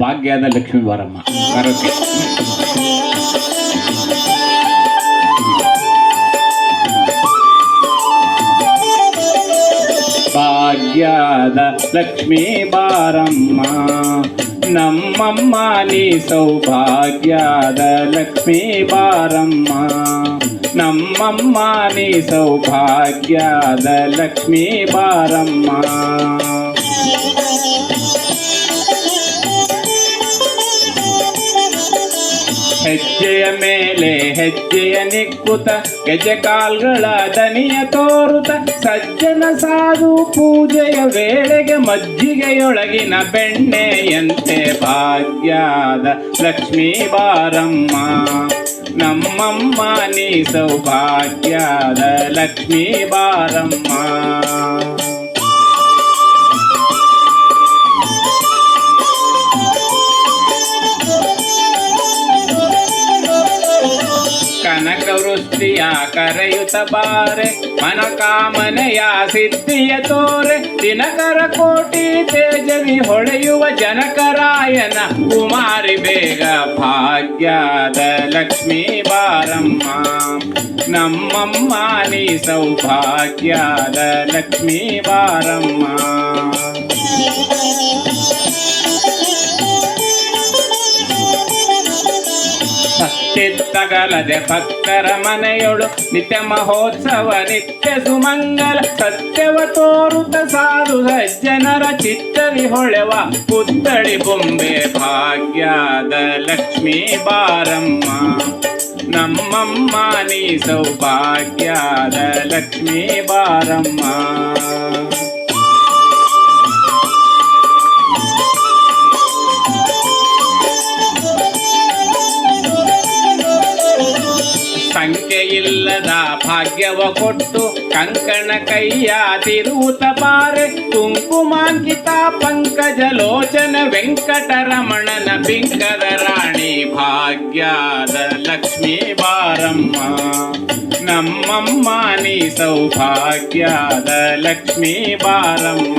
ಭಾಗ್ಯದ ಲಕ್ಷ್ಮೀ ಬಾರಮ್ಮ. ಕರೋಕೆ ಭಾಗ್ಯದ ಲಕ್ಷ್ಮೀ ಬಾರಮ್ಮ. ನಮ್ಮಮ್ಮ, ನೀ ಸೌಭಾಗ್ಯದ ಲಕ್ಷ್ಮೀ ಬಾರಮ್ಮ. ನಮ್ಮಮ್ಮ, ನೀ ಸೌಭಾಗ್ಯದ ಲಕ್ಷ್ಮೀ ಬಾರಮ್ಮ. ಹೆಜ್ಜೆಯ ಮೇಲೆ ಹೆಜ್ಜೆಯ ನಿಕ್ಕುತ, ಗೆಜೆ ಕಾಲ್ಗಳ ದನಿಯ ತೋರುತ, ಸಜ್ಜನ ಸಾಧು ಪೂಜೆಯ ವೇಳೆಗೆ ಮಜ್ಜಿಗೆಯೊಳಗಿನ ಬೆಣ್ಣೆಯಂತೆ ಭಾಗ್ಯದ ಲಕ್ಷ್ಮೀ ಬಾರಮ್ಮ. ನಮ್ಮಮ್ಮ ನೀ ಸೌಭಾಗ್ಯದ ಲಕ್ಷ್ಮೀ ಬಾರಮ್ಮ. ಕನಕ ವೃಷ್ಟಿಯ ಕರೆಯುತ್ತ ಬಾರೆ, ಮನಕಾಮನೆಯ ಸಿದ್ಧಿಯ ತೋರೆ, ದಿನಕರ ಕೋಟಿ ತೇಜವಿ ಹೊಳೆಯುವ ಜನಕರಾಯನ ಕುಮಾರಿ ಬೇಗ ಭಾಗ್ಯದ ಲಕ್ಷ್ಮೀ ಬಾರಮ್ಮ. ನಮ್ಮಮ್ಮ ನೀ ಸೌಭಾಗ್ಯದ ಲಕ್ಷ್ಮೀ ಬಾರಮ್ಮ. ಸತ್ತಿತ್ತಗಲದೆ ಭಕ್ತರ ಮನೆಯೊಳು ನಿತ್ಯ ಮಹೋತ್ಸವ ನಿತ್ಯ ಸುಮಂಗಲ ಸತ್ಯವ ತೋರುತ ಸಾಧು ಸಜ್ಜನರ ಚಿತ್ತವಿ ಹೊಳೆವ ಪುತ್ತಳಿ ಬೊಂಬೆ ಭಾಗ್ಯದ ಲಕ್ಷ್ಮೀ ಬಾರಮ್ಮ. ನಮ್ಮಮ್ಮ ನೀ ಸೌಭಾಗ್ಯದ ಲಕ್ಷ್ಮೀ ಬಾರಮ್ಮ. ಸಂಖ್ಯೆಯಿಲ್ಲದ ಭಾಗ್ಯವ ಕೊಟ್ಟು ಕಂಕಣ ಕೈಯ ತಿರುತ ಬಾರೆ. ಕುಂಕುಮಾಂಕಿತ ಪಂಕಜ ಲೋಚನ ವೆಂಕಟರಮಣನ ಬಿಂಕದ ರಾಣಿ ಭಾಗ್ಯದ ಲಕ್ಷ್ಮೀ ಬಾರಮ್ಮ. ನಮ್ಮಮ್ಮ ನೀ ಸೌಭಾಗ್ಯದ ಲಕ್ಷ್ಮೀ ಬಾರಮ್ಮ.